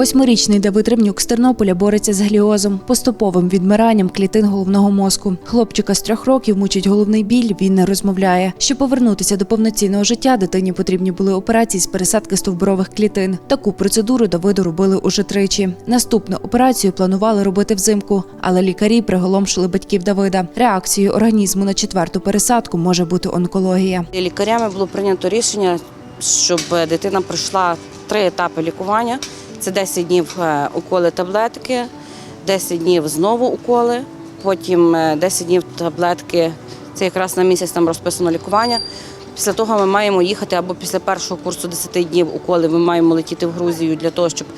Восьмирічний Давид Ремнюк з Тернополя бореться з гліозом, поступовим відмиранням клітин головного мозку. Хлопчика з трьох років мучить головний біль. Він не розмовляє. Щоб повернутися до повноцінного життя, дитині потрібні були операції з пересадки стовбурових клітин. Таку процедуру Давиду робили уже тричі. Наступну операцію планували робити взимку, але лікарі приголомшили батьків Давида. Реакцією організму на четверту пересадку може бути онкологія. Лікарями було прийнято рішення, щоб дитина пройшла три етапи лікування. Це 10 днів е, уколи таблетки, 10 днів знову уколи, потім е, 10 днів таблетки. Це якраз на місяць там розписано лікування. Після того ми маємо їхати або після першого курсу 10 днів уколи ми маємо летіти в Грузію для того, щоб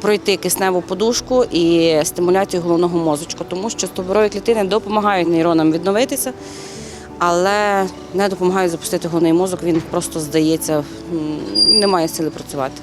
пройти кисневу подушку і стимуляцію головного мозочку, тому що стовбурові клітини допомагають нейронам відновитися але не допомагає запустити головний мозок. Він просто здається, не має сили працювати.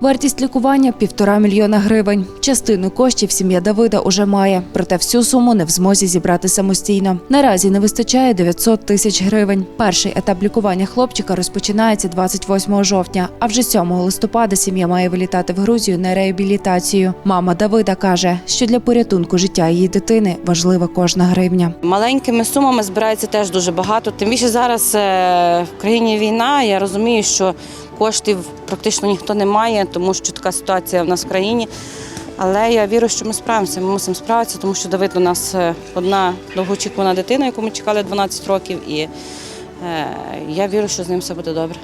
Вартість лікування півтора мільйона гривень. Частину коштів сім'я Давида уже має, проте всю суму не в змозі зібрати самостійно. Наразі не вистачає 900 тисяч гривень. Перший етап лікування хлопчика розпочинається 28 жовтня, а вже 7 листопада сім'я має вилітати в Грузію на реабілітацію. Мама Давида каже, що для порятунку життя її дитини важлива кожна гривня. Маленькими сумами збирається теж дуже багато. Тим більше зараз е, в країні війна. Я розумію, що коштів практично ніхто не має, тому що така ситуація в нас в країні. Але я вірю, що ми справимося. Ми мусимо справитися, тому що Давид у нас е, одна довгоочікувана дитина, яку ми чекали 12 років, і е, я вірю, що з ним все буде добре.